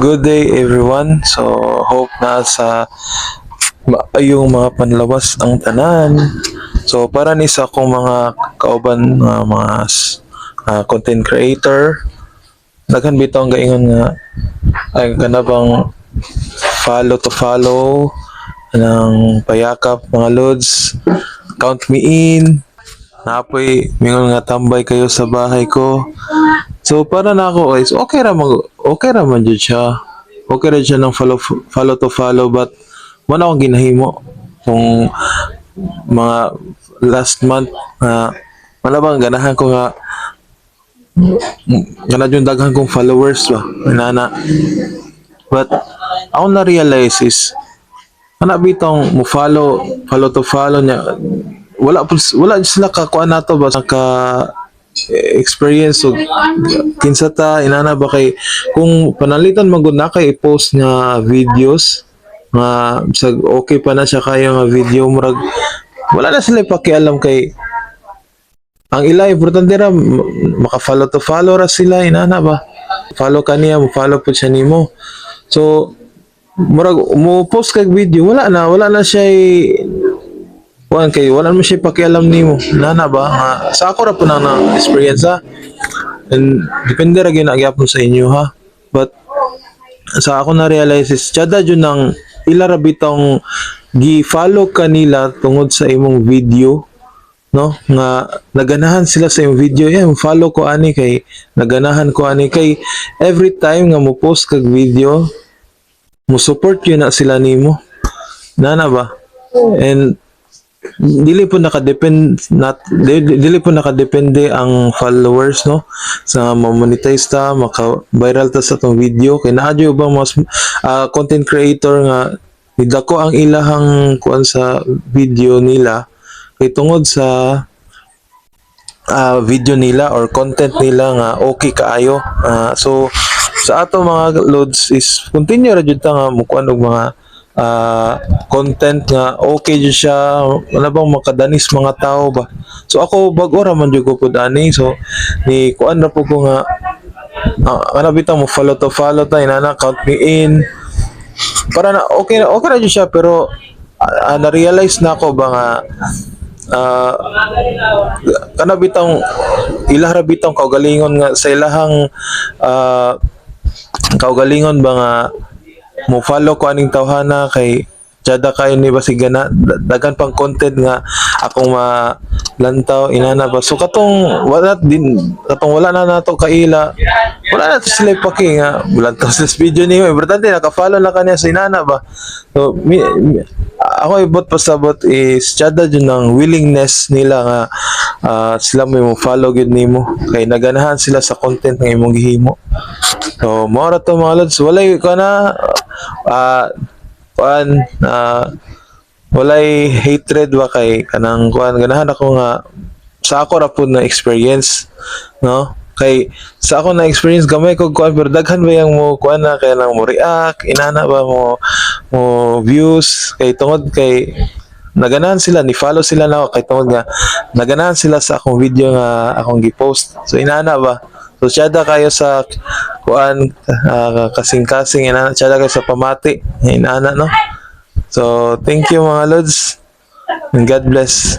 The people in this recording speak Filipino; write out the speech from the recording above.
good day everyone. So, hope na sa maayong mga panlawas ang tanan. So, para ni sa akong mga kauban nga mga ah, content creator, daghan bitaw ang gaingon nga ay kanabang follow to follow ng payakap mga lods. Count me in. Napoy, mingon nga tambay kayo sa bahay ko. So para na ako is okay ra mag okay ra man jud siya. Okay ra siya ng follow follow to follow but wala akong ginahimo kung mga last month na wala bang ganahan ko nga gana yung daghan kong followers ba? Nana but ako na realize is ana bitong mo follow follow to follow niya. Wala wala sila ka kuan nato ba? Ka experience. So kinsa ta inana ba kay kung panalitan magud na kay i-post nga videos nga sa okay pa na siya kayo nga video murag wala na sila pakialam kay ang ila importante ra maka-follow to follow ra sila inana ba? Follow ka niya mo follow po siya nimo. So murag mo post kag video wala na wala na siya Wan kay wala mo siya pakialam nimo. Nana ba? Nga, sa ako ra po na na experience ha. And depende ra ginagyapon sa inyo ha. But sa ako na realize is chada jud nang ila ra bitong gi-follow kanila tungod sa imong video no nga naganahan sila sa imong video yeah, follow ko ani kay naganahan ko ani kay every time nga mo post kag video mo support yun na sila nimo nana ba and dili po nakadepend not di- di- dili po nakadepende ang followers no? Sa ma-monetize ta maka viral ta sa tong video. Kay naa ba mas ah, content creator nga nidako ang ilahang kuan sa video nila. Kay tungod sa ah, video nila or content nila nga okay kaayo. Ah, so sa ato mga loads is continue ra jud ta nga mo kuan og mga ah, content nga okay jud siya. Wala bang makadanis mga tao ba? So ako bag-o ra man jud ko pud ani so ni kuan ra po ko nga uh, ano bitaw mo follow to follow ta inana count me in. Para na okay na okay na jud siya pero ah, na-realize na ako ba nga ah, kana bitang ilah ra bitang kaugalingon nga sa ilahang ah, kaugalingon ba nga mo follow ko aning tawhana kay Jada kayo ni basigana. Dagan pang content nga akong malantaw inana ba? So katong wala din katong wala na nato kaila wala na to sila paki nga lantaw sa video niyo importante naka-follow na kanya sa inana ba? So mi, mi- ako ibot pasabot is Jada jud ng willingness nila nga ah, sila may mo follow gid nimo. Kay naganahan sila sa content nga imong gihimo. So, mo ra to mga lods, walay ko na ah kuan na walay hatred ba kay kanang kuan. Ganahan ako nga sa ako ra pud na experience no? Kay sa ako na experience gamay ko kuan pero daghan ba yang mo kuan na kay nang mo react inana ba mo mo views? Kay tungod kay naganahan sila ni follow sila na ako kay tungod nga naganahan sila sa akong video nga akong gi-post. So inana ba? So syada kayo sa kuan ah, kasing-kasing inana syada kayo sa pamati. Inana no? So thank you mga lods. And God bless